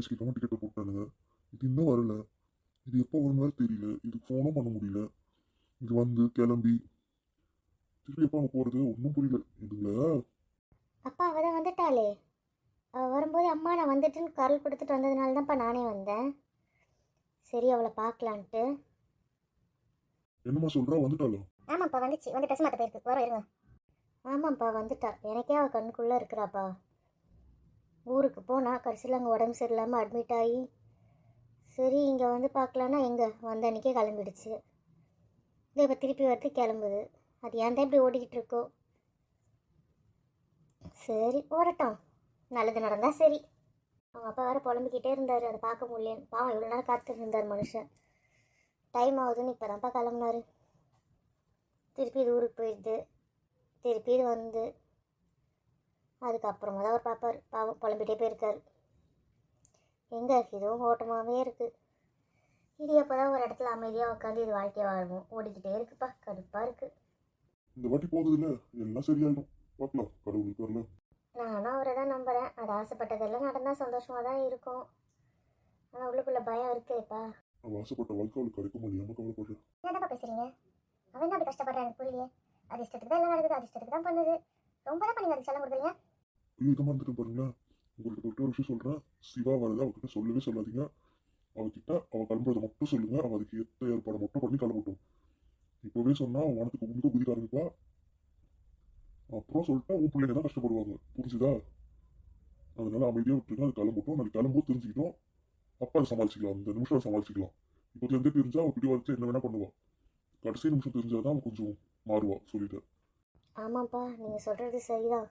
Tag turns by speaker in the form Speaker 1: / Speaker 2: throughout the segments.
Speaker 1: பேசிக்கிட்டாங்க டிக்கெட்டை போட்டானுங்க இது இன்னும் வரல. இது எப்போ வரும் வேறு தெரியல. இதுக்கு ஃபோனும் பண்ண முடியல. இது வந்து கிளம்பி. திருப்பி எப்போ அங்கே போகிறது ஒன்றும் புரியல. இதுல
Speaker 2: அப்பா அவள் தான் வந்துட்டாளே. அவள் வரும்போது அம்மா நான் வந்துட்டுன்னு கரல் கொடுத்துட்டு வந்ததுனால தான்ப்பா நானே வந்தேன். சரி அவளை பார்க்கலான்ட்டு.
Speaker 1: என்னம்மா சொல்கிறா வந்துட்டாளா?
Speaker 2: ஆமாப்பா வந்துச்சு. வந்து ட்ரெஸ் மாற்ற போயிருக்கு வர இருங்க. ஆமாம்ப்பா வந்துட்டா. எனக்கே அவள் கண்ணுக்குள்ளே இருக்கிறாப்பா. ஊருக்கு போனால் கடைசியில் அங்கே உடம்பு சரியில்லாமல் அட்மிட் ஆகி சரி இங்கே வந்து பார்க்கலான்னா எங்கே? வந்த அன்றைக்கே கிளம்பிடுச்சு. இதை இப்போ திருப்பி வரது கிளம்புது. அது ஏன் தான் இப்படி ஓடிக்கிட்டு இருக்கோ? சரி ஓடட்டும். நல்லது நடந்தால் சரி. அவங்க அப்பா வேறு புலம்பிக்கிட்டே இருந்தார். அதை பார்க்க முடியலன்னு. பாவம் இவ்வளோ நேரம் காத்துட்டு இருந்தார் மனுஷன். டைம் ஆகுதுன்னு இப்போ தான்ப்பா கிளம்புனாரு. திருப்பி இது ஊருக்கு போயிடுது. திருப்பி இது வந்து அதுக்கப்புறமா தான் அவர் பார்ப்பார். பாவம் புலம்பிட்டே போயிருக்காரு. எங்கே? இதுவும் ஓட்டமாகவே இருக்குது இது எப்போ தான் ஒரு இடத்துல அமைதியாக உட்காந்து இது வாழ்க்கையை வாழும் ஓடிக்கிட்டே இருக்குப்பா. கடுப்பாக இருக்குது
Speaker 1: இந்த வாட்டி போகுதுல்ல? எல்லாம் சரியாயிடும். பார்க்கலாம். கடவுளுக்கு வரல
Speaker 2: நானும் அவரை தான் நம்புகிறேன் அது ஆசைப்பட்டதெல்லாம் நடந்தால் சந்தோஷமாக தான் இருக்கும். ஆனால் உள்ளுக்குள்ளே பயம் இருக்கேப்பா
Speaker 1: அவள் ஆசைப்பட்ட வாழ்க்கை அவளுக்கு கிடைக்க முடியாமல் கவலைப்படுறேன்
Speaker 2: என்னப்பா பேசுறீங்க? அவன் என்ன அப்படி கஷ்டப்படுறான் எனக்கு புரியலையே. அது இஷ்டத்துக்கு தான் எல்லாம் நடக்குது. அது இஷ்டத்துக்கு தான் பண்ணுது. ரொம்ப தான் பண்ணி அதுக்கு செல்லம் கொடுக்குறீங்க
Speaker 1: ஐயோ இருந்துட்டு மறந்துட்டு பாருங்களேன். உங்களுக்கு ஒரு ஒரு விஷயம் சொல்கிறேன் சிவா வரதை அவகிட்ட சொல்லவே சொல்லாதீங்க. அவகிட்ட அவள் கிளம்புறதை மட்டும் சொல்லுங்க. அவள் அதுக்கு ஏற்ற ஏற்பாடு மட்டும் பண்ணி கிளம்பட்டும். இப்போவே சொன்னால் அவன் உனக்கு உனக்கு குதிக்க ஆரம்பிப்பா அப்புறம் சொல்லிட்டா உன் பிள்ளைங்க தான் கஷ்டப்படுவாங்க. புரிஞ்சுதா? அதனால அமைதியாக விட்டுருங்க. அது கிளம்பட்டும். நாளைக்கு கிளம்பும் தெரிஞ்சுக்கிட்டோம். அப்பா அதை சமாளிச்சிக்கலாம். அந்த நிமிஷம் அதை சமாளிச்சிக்கலாம். இப்போதுலேருந்தே தெரிஞ்சா அவள் பிடி வச்சு என்ன வேணா பண்ணுவாள் கடைசி நிமிஷம் தெரிஞ்சாதான் அவன் கொஞ்சம் மாறுவா சொல்லிட்டு.
Speaker 2: ஆமாப்பா நீங்கள் சொல்கிறது சரிதான்.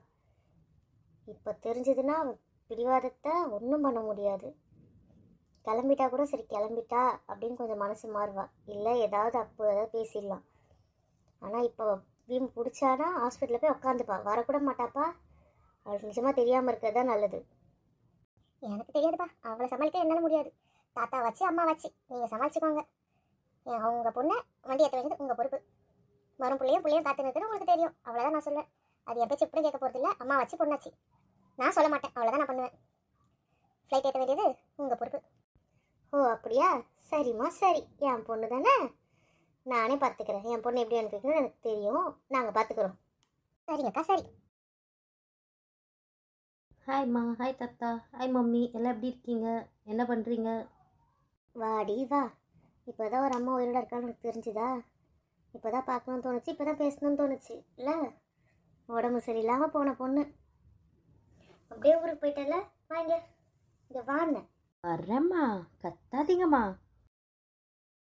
Speaker 2: இப்போ தெரிஞ்சதுன்னா பிடிவாதத்தை ஒன்றும் பண்ண முடியாது. கிளம்பிட்டா கூட சரி கிளம்பிட்டா அப்படின்னு கொஞ்சம் மனசு மாறுவா. இல்லை ஏதாவது அப்போ ஏதாவது பேசிடலாம். ஆனால் இப்போ வீம் பிடிச்சானா ஹாஸ்பிட்டலில் போய் உட்காந்துப்பா வரக்கூட மாட்டாப்பா. அவளுக்கு நிஜமாக தெரியாமல் இருக்கிறது தான் நல்லது. எனக்கு தெரியாதுப்பா. அவளை சமாளிக்க என்னால் முடியாது. தாத்தா வச்சு அம்மா வச்சு. நீங்கள் சமாளிச்சுக்கோங்க. உங்கள் அவங்க பொண்ணை வண்டி ஏற்ற வேண்டியது உங்கள் பொறுப்பு. வரும் பிள்ளையும் பிள்ளையும் காத்து நிற்கிறது உங்களுக்கு தெரியும். அவ்வளோதான் நான் சொல்லுவேன் அது என் கூட கேட்க போகிறது இல்லை அம்மா வச்சு பொண்ணாச்சு நான் சொல்ல மாட்டேன். அவ்வளோதான் நான் பண்ணுவேன். ஃப்ளைட் ஏற்ற வேண்டியது உங்கள் பொறுப்பு. ஓ அப்படியா? சரிம்மா சரி. என் பொண்ணு தானே? நானே பார்த்துக்கிறேன் என் பொண்ணு எப்படி அனுப்பிக்கணும்னு எனக்கு தெரியும். நாங்கள் பார்த்துக்குறோம் சரிங்கக்கா சரி.
Speaker 3: ஹாய்ம்மா ஹாய் தாத்தா. Hi mummy. எல்லாம் எப்படி இருக்கீங்க? என்ன பண்ணுறீங்க
Speaker 2: வாடி வா. இப்போ தான் ஒரு அம்மா உயிரோட இருக்கான்னு எனக்கு தெரிஞ்சுதா? இப்போ தான் பார்க்கணும்னு தோணுச்சு. இப்போ தான் பேசணும்னு தோணுச்சு. இல்லை? உடம்பு சரியில்லாமல் போன பொண்ணு. அப்படியே ஊருக்கு போயிட்டல வாங்க. இங்கே வாங்க.
Speaker 3: வரேம்மா. கத்தாதீங்கம்மா.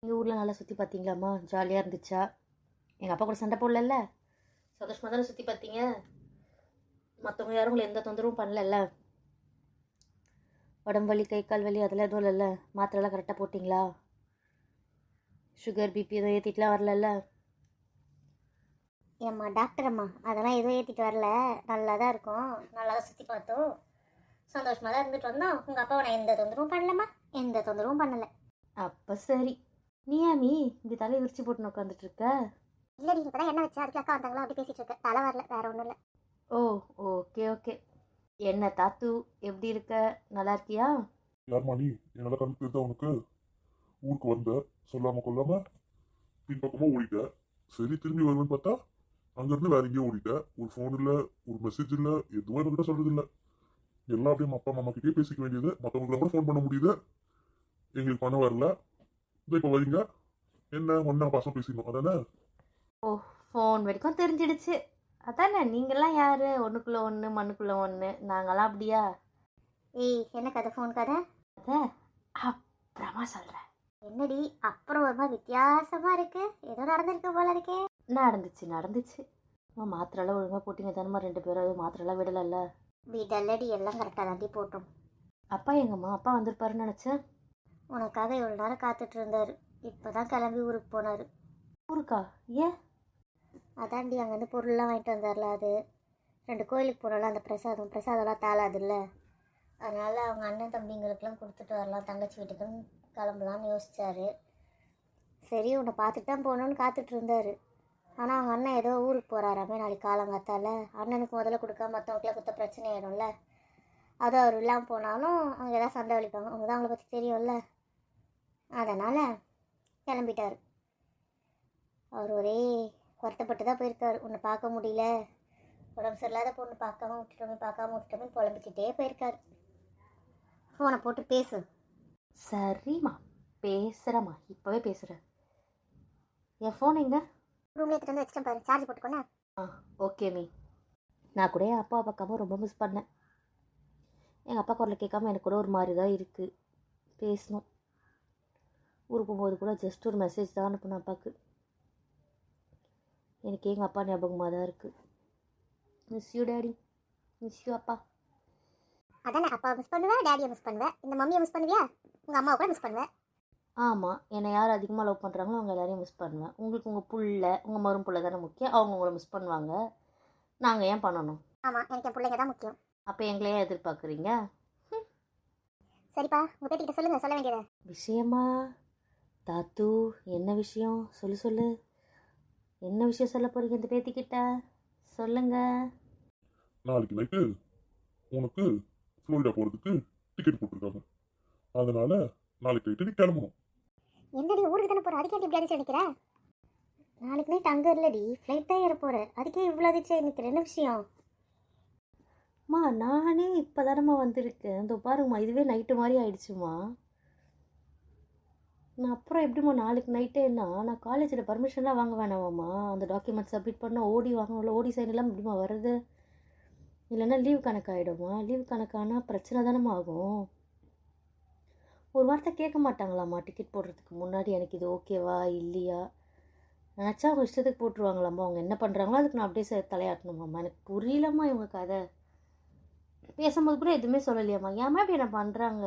Speaker 3: எங்கள் ஊரில் நல்லா சுற்றி பார்த்தீங்களாம்மா ஜாலியாக இருந்துச்சா? எங்கள் அப்பா கூட சண்டை போடலல்ல? சந்தோஷமாக தானே சுற்றி பார்த்தீங்க மற்றவங்க யாரும் உங்களை எந்த தொந்தரவும் பண்ணலல்ல? உடம்பு வலி கை கால் வலி அதெல்லாம் எதுவும் இல்லைல்ல? மாத்திரைலாம் கரெக்டாக போட்டிங்களா? சுகர் பிபி எதுவும் ஏற்றிட்டுலாம் வரலல்ல?
Speaker 2: ஏம்மா டாக்டர் அம்மா அதெல்லாம் எதுவும் ஏற்றிட்டு வரல. நல்லா தான் இருக்கும். நல்லா தான் சுற்றி பார்த்தோம். சந்தோஷமாக தான் இருந்துட்டு வந்தோம். உங்கள் அப்பாவை நான் எந்த தொந்தரவும் பண்ணலம்மா. எந்த தொந்தரவும் பண்ணலை.
Speaker 3: அப்போ சரி. நீயாமி இப்படி தலையை விரிச்சு போட்டு உட்காந்துட்டு இருக்க?
Speaker 2: இல்லடி இப்போ தான் என்ன வச்சு அதுக்கு அக்கா வந்தாங்களா அப்படி பேசிகிட்டு இருக்கேன் தலை வரல வேற ஒன்றும் இல்லை.
Speaker 3: Oh okay okay. என்ன தாத்து எப்படி இருக்க? நல்லா இருக்கியா?
Speaker 1: யாரும்மா நீ? என்னால கணக்கு தெரியுதா உனக்கு? ஊருக்கு வந்த சொல்லாம கொள்ளாம பின்பக்கமா ஓடிட்ட. சரி திரும்பி வருவேன்னு பார்த்தா அங்கிருந்து வேற எங்கேயோ ஓடிட்ட ஒரு ஃபோன் இல்ல ஒரு மெசேஜ் இல்ல எதுவும் என்கிட்ட சொல்றது இல்ல எல்லாம் அப்படியே அப்பா அம்மா கிட்டே பேசிக்க வேண்டியது. மற்றவங்களுக்கு கூட ஃபோன் பண்ண முடியுது. எங்களுக்கு பணம் வரல. இதோ இப்போ வரீங்க. என்ன ஒன்னா பாசம் பேசிக்கணும். அதானே?
Speaker 3: ஓ ஃபோன் வரைக்கும் தெரிஞ்சிடுச்சு. அதானே? நீங்கள்லாம் யார்? ஒன்றுக்குள்ளே ஒன்று மண்ணுக்குள்ளே ஒன்று நாங்களாம் அப்படியா?
Speaker 2: ஏய் என்ன கதை? ஃபோன் கதை?
Speaker 3: அதை அப்புறமா சொல்கிறேன்
Speaker 2: என்னடி? அப்புறம் ஒரு மாதிரி வித்தியாசமாக இருக்கு. ஏதோ நடந்திருக்கு போல இருக்கே.
Speaker 3: நடந்துச்சு நடந்துச்சு. அம்மா மாத்திரைலாம் ஒழுங்காக போட்டிங்க தானம்மா ரெண்டு பேரும். அது மாத்திரைலாம் விடலைல்ல?
Speaker 2: வீடல்லடி எல்லாம் கரெக்டாக தாண்டி போட்டோம்.
Speaker 3: அப்பா எங்கம்மா? அப்பா வந்திருப்பாருன்னு நினச்சேன்.
Speaker 2: உனக்காக இவ்வளோ நேரம் காத்துட்டு இருந்தாரு. இப்போ தான் கிளம்பி ஊருக்கு போனார்.
Speaker 3: ஊருக்கா? ஏன்?
Speaker 2: அதாண்டி அங்கேருந்து பொருள்லாம் வாங்கிட்டு வந்தார்ல அது. ரெண்டு கோயிலுக்கு போனோம்ல அந்த பிரசாதம் பிரசாதம்லாம் தாளாதுல்ல. அதனால் அவங்க அண்ணன் தம்பிங்களுக்கெல்லாம் கொடுத்துட்டு வரலாம் தங்கச்சி வீட்டுக்குன்னு கிளம்பலான்னு யோசிச்சாரு. சரி உன்னை பார்த்துட்டு தான் போகணுன்னு காத்துட்டு இருந்தார். ஆனால் அவங்க அண்ணன் ஏதோ ஊருக்கு போகிறாராமே நாளைக்கு காலங்காத்தால அண்ணனுக்கு முதல்ல கொடுக்காம மற்றவங்களுக்குலாம் கொடுத்த பிரச்சனை ஆயிடும்ல. அது அவர் இல்லாமல் போனாலும் அவங்க ஏதாவது சண்டை வலிப்பாங்க. அவங்க தான் அவங்கள பற்றி தெரியும்ல. அதனால் கிளம்பிட்டார். அவர் ஒரே வருத்தப்பட்டு தான் போயிருக்கார். ஒன்று பார்க்க முடியல. உடம்பு சரியில்லாத பொண்ணு பார்க்காம விட்டுட்டோமே பார்க்காம விட்டுட்டோமே புலம்பிக்கிட்டே போயிருக்கார். ஃபோனை போட்டு பேசு.
Speaker 3: சரிம்மா. பேசுகிறேம்மா இப்போவே பேசுகிறேன் என் ஃபோன் எங்கே?
Speaker 2: ரூம்ல எடுத்துட்டு வந்து வச்சுட்டேன் பாரு. சார்ஜ் போட்டுக்கோண்ணே
Speaker 3: ஆ ஓகே மீ. நான் கூட என் அப்பா பார்க்காம ரொம்ப மிஸ் பண்ணேன். எங்கள் அப்பா குரலை கேட்காம எனக்கு கூட ஒரு மாதிரி தான் இருக்குது பேசணும். ஊருக்கு போகும்போது கூட ஜஸ்ட் ஒரு மெசேஜ் தான் அனுப்பினேன் அப்பாவுக்கு எனக்கு எங்கள் அப்பா ஞாபகமாக தான் இருக்குது miss you daddy miss you அப்பா.
Speaker 2: அதானே அப்பா மிஸ் பண்ணுவேன் டேடியை மிஸ் பண்ணுவேன் இந்த மம்மியை மிஸ் பண்ணுவியா? உங்கள் அம்மாவை கூட மிஸ் பண்ணுவேன்
Speaker 3: ஆமாம் என்னை யார் அதிகமாக லவ் பண்ணுறாங்களோ அவங்க எல்லாரையும் மிஸ் பண்ணுவேன். உங்களுக்கு உங்கள் புள்ள உங்கள் மரும் புள்ள தானே முக்கியம். அவங்க உங்களை மிஸ் பண்ணுவாங்க. நாங்கள் ஏன் பண்ணணும்?
Speaker 2: ஆமாம் எனக்கு என் பிள்ளைங்க தான் முக்கியம்.
Speaker 3: அப்போ எங்களையே எதிர்பார்க்குறீங்க?
Speaker 2: சரிப்பா உங்கள் பேத்திக்கிட்ட சொல்லுங்கள் சொல்ல வேண்டியதை.
Speaker 3: விஷயமா? தாத்து என்ன விஷயம்? சொல்லு சொல்லு. என்ன விஷயம் சொல்ல போறீங்க இந்த பேத்திக்கிட்ட சொல்லுங்க.
Speaker 1: நாளைக்கு நைட்டு உனக்கு ஃப்ளோரிடா போகிறதுக்கு டிக்கெட் போட்டிருக்காங்க. அதனால நாளைக்கு நைட்டு நீ கிளம்பணும்.
Speaker 2: என்னடி ஊருக்கு தானே போகிற அதுக்கே இப்படி அதிர்ச்சி நிற்கிற நாளைக்கு நைட் அங்கே இல்லடி. ஃப்ளைட் தான் ஏற போகிற அதுக்கே இவ்வளோ அதிர்ச்சி நிற்கிற என்ன விஷயம்
Speaker 3: மா நானே இப்போ தானம்மா வந்திருக்கேன். இந்த பாருங்கம்மா இதுவே நைட்டு மாதிரி ஆயிடுச்சுமா நான் அப்புறம் எப்படிம்மா நாளைக்கு நைட்டே என்ன நான் காலேஜில் பர்மிஷன்லாம் வாங்க வேணாமாம்மா. அந்த டாக்குமெண்ட் சப்மிட் பண்ணால் ஓடி வாங்கணும்ல ஓடி சைன் எல்லாம் எப்படிமா வருது? இல்லைன்னா லீவ் கணக்காயிடுமா லீவ் கணக்கானா பிரச்சனை தானம்மா ஆகும். ஒரு வார்த்தை கேட்க மாட்டாங்களாம்மா டிக்கெட் போடுறதுக்கு. முன்னாடி எனக்கு இது ஓகேவா இல்லையா? நினச்சா அவங்க இஷ்டத்துக்கு போட்டுருவாங்களாம்மா. அவங்க என்ன பண்ணுறாங்களோ அதுக்கு நான் அப்படியே தலையாட்டணுமாம்மா. எனக்கு புரியலம்மா இவங்க கதை. பேசும்போது கூட எதுவுமே சொல்லலையாம்மா. ஏமா இப்படி என்ன பண்ணுறாங்க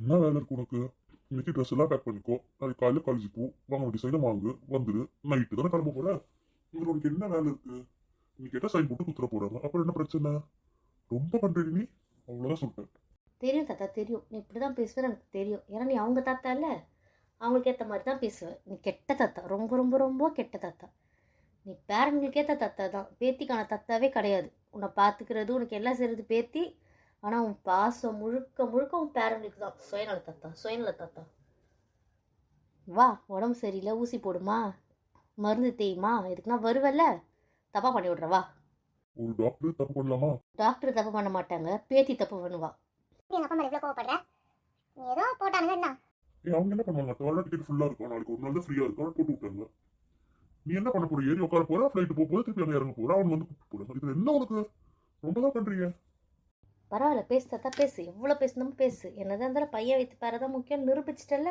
Speaker 1: என்ன வேலை இருக்கு உனக்கு? இன்னைக்கு ட்ரெஸ் எல்லாம் பேக் பண்ணிக்கோ. நாளைக்கு காலையில் காலேஜ் போ. வாங்க வேண்டிய சைனை வாங்கு. வந்துடு நைட்டு தானே கிளம்ப போற? இதில் உனக்கு என்ன வேலை இருக்கு? நீ கேட்டால் சைன் போட்டு குத்துற போகிறாங்க அப்புறம் என்ன பிரச்சனை? ரொம்ப பண்ணுறீங்க நீ? அவ்வளோதான் சொல்லிட்டேன்.
Speaker 3: தெரியும் தாத்தா தெரியும். நீ இப்படி தான் பேசுவேன்னு எனக்கு தெரியும். ஏன்னா நீ அவங்க தாத்தா இல்லை அவங்களுக்கு ஏற்ற மாதிரி தான் பேசுவேன் நீ கெட்ட தாத்தா. ரொம்ப ரொம்ப ரொம்ப கெட்ட தாத்தா. நீ பேரண்ட்களுக்கு ஏற்ற தாத்தா தான். பேத்திக்கான தாத்தாவே கிடையாது. உன்னை பார்த்துக்கிறது உனக்கு எல்லாம் செய்கிறது பேத்தி. ஆனால் உன் பாசம் முழுக்க முழுக்க உன் பேரண்ட்களுக்கு தான். சுயநல தாத்தா சுயநல தாத்தா. வா உடம்பு சரியில்லை ஊசி போடுமா? மருந்து தேயுமா? நான் வருவல்ல? தப்பாக பண்ணி விட்ற வா.
Speaker 1: ஒரு டாக்டர் தப்பு பண்ணலாமா?
Speaker 3: டாக்டர் தப்பு பண்ண மாட்டாங்க. பேத்தி தப்பு பண்ணுவா.
Speaker 2: எங்கள் அப்பா மேலே எவ்வளோ கோவப்படுற? நீ ஏதோ போட்டானுங்க என்ன?
Speaker 1: ஏய் அவங்க என்ன பண்ணுவாங்க? அடுத்த டிக்கெட் ஃபுல்லாக இருக்கும். நாளைக்கு ஒரு நாள் தான் ஃப்ரீயாக இருக்கும். போட்டு விட்டாங்க. நீ என்ன பண்ண போற? ஏறி உட்கார போற? ஃப்ளைட் போக போது திருப்பி அங்கே இறங்க போற? அவன் வந்து கூப்பிட்டு போறாங்க இது என்ன உனக்கு? ரொம்ப தான் பண்றீங்க.
Speaker 3: பரவாயில்ல பேசு தாத்தா பேசு. எவ்வளோ பேசணுமோ பேசு. என்னதான் இருந்தாலும் பையன் வைத்து பேரை தான் முக்கியம். நிரூபிச்சிட்டல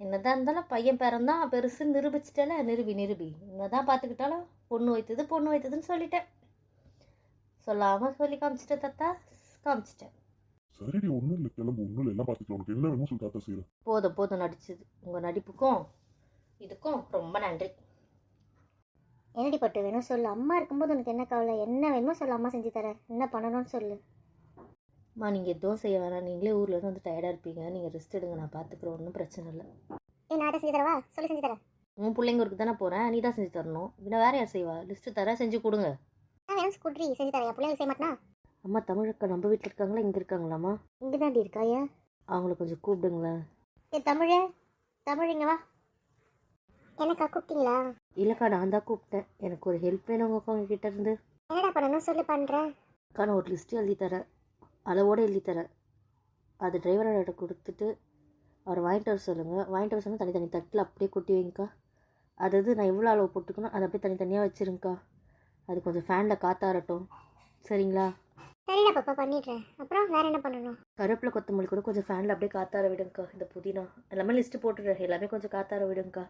Speaker 3: என்னதான் இருந்தாலும் பையன் பேரன் தான் பெருசு நிரூபிச்சிட்டல நிரூபி நிரூபி. என்னதான் பார்த்துக்கிட்டாலும் பொண்ணு வைத்தது பொண்ணு வைத்ததுன்னு சொல்லிட்டேன். சொல்லாமல் சொல்லி காமிச்சிட்டேன் தாத்தா. காமிச்சிட்டேன்.
Speaker 1: சரிடி ஒன்றும் இல்லை கிளம்பு. ஒன்றும் இல்லை எல்லாம் பார்த்துக்கலாம் உனக்கு என்ன வேணுமோ சொல்லி தாத்தா செய்யறேன்
Speaker 3: போதும் போதும் நடிச்சது உங்கள் நடிப்புக்கும் இதுக்கும் ரொம்ப நன்றி.
Speaker 2: என்னடி பட்டு வேணும் சொல்லு. அம்மா இருக்கும்போது உனக்கு என்ன கவலை? என்ன வேணுமோ சொல்லு அம்மா செஞ்சு தரேன். என்ன பண்ணணும்னு சொல்லு.
Speaker 3: அம்மா நீங்கள் எதுவும் செய்ய வேணாம். நீங்களே ஊரில் இருந்து வந்து டயர்டாக இருப்பீங்க. நீங்கள் ரெஸ்ட் எடுங்க. நான் பார்த்துக்குறேன் ஒன்றும் பிரச்சனை இல்லை.
Speaker 2: ஏ நான் செஞ்சு தரவா? சொல்லி செஞ்சு தரேன்.
Speaker 3: உன் பிள்ளைங்க ஊருக்கு தானே போகிறேன் நீ தான் செஞ்சு தரணும். பின்ன வேற யார் செய்வா? லிஸ்ட்டு தர செஞ்சு கொடுங்க.
Speaker 2: நான் வேணும் ஸ்கூட்ரி செஞ்சு தரேன். என் பிள்ளைங்க செய்ய மாட்டேனா?
Speaker 3: அம்மா தமிழக்கா நம்ம வீட்டில் இருக்காங்களா? இங்கே இருக்காங்களாம்மா?
Speaker 2: இங்கே தாண்டி இருக்கா ஏன்?
Speaker 3: அவங்கள கொஞ்சம் கூப்பிடுங்களேன்
Speaker 2: ஏ தமிழே தமிழ் இங்க வா. எனக்கா கூப்பிட்டீங்களா?
Speaker 3: இல்லைக்கா நான் தான் கூப்பிட்டேன். எனக்கு ஒரு ஹெல்ப் வேணும் உங்க கிட்ட இருந்து.
Speaker 2: என்னடா பண்ணணும்? சொல்லி பண்ணுறேன்
Speaker 3: அக்கா நான் ஒரு லிஸ்ட்டு எழுதி தரேன். அளவோடு எழுதி தரேன். அது டிரைவரோட கொடுத்துட்டு அவர் வாங்கிட்டு வர சொல்லுங்கள் வாங்கிட்டு வர சொன்னால் தனித்தனி தட்டில் அப்படியே கொட்டி வைங்கக்கா. அதாவது நான் எவ்வளோ அளவு போட்டுக்கணும்? அதை அப்படியே தனித்தனியாக வச்சுருங்கக்கா. அது கொஞ்சம் ஃபேனில் காத்தாரட்டும் சரிங்களா?
Speaker 2: சரிடா பாப்பா பண்ணிடுறேன். அப்புறம் வேற என்ன பண்ணணும்?
Speaker 3: கருவேப்பிலை கொத்தமல்லி கூட கொஞ்சம் ஃபேனில் அப்படியே காத்தார விடுங்கக்கா இந்த புதினா. எல்லாமே லிஸ்ட்டு போட்டுடுறேன். எல்லாமே கொஞ்சம் காத்தார விடுங்கக்கா.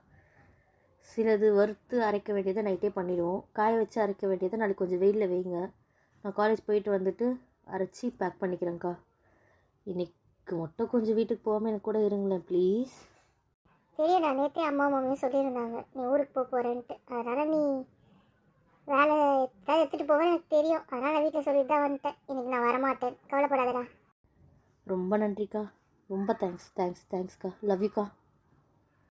Speaker 3: சிலது வறுத்து அரைக்க வேண்டியதை நைட்டே பண்ணிடுவோம். காய வச்சு அரைக்க வேண்டியதை நாளைக்கு கொஞ்சம் வெயிலில் வைங்க. நான் காலேஜ் போயிட்டு வந்துட்டு அரைச்சி பேக் பண்ணிக்கிறேங்க்கா இன்னைக்கு மட்டும் கொஞ்சம் வீட்டுக்கு போகாமல் எனக்கு கூட இருங்களேன் ப்ளீஸ்
Speaker 2: தெரியும்டா நேற்றே அம்மா மம்மியும் சொல்லியிருந்தாங்க. நீ ஊருக்கு போக போகிறேன்ட்டு அதனால் நீ வேலை ஏதாவது எடுத்துகிட்டு போவேன் எனக்கு தெரியும். அதனால் வீட்டில் சொல்லிட்டு தான் வந்துட்டேன். இன்னைக்கு நான் வரமாட்டேன். கவலைப்படாதடா.
Speaker 3: ரொம்ப நன்றிக்கா. ரொம்ப தேங்க்ஸ் தேங்க்ஸ் தேங்க்ஸ்க்கா லவ் யூக்கா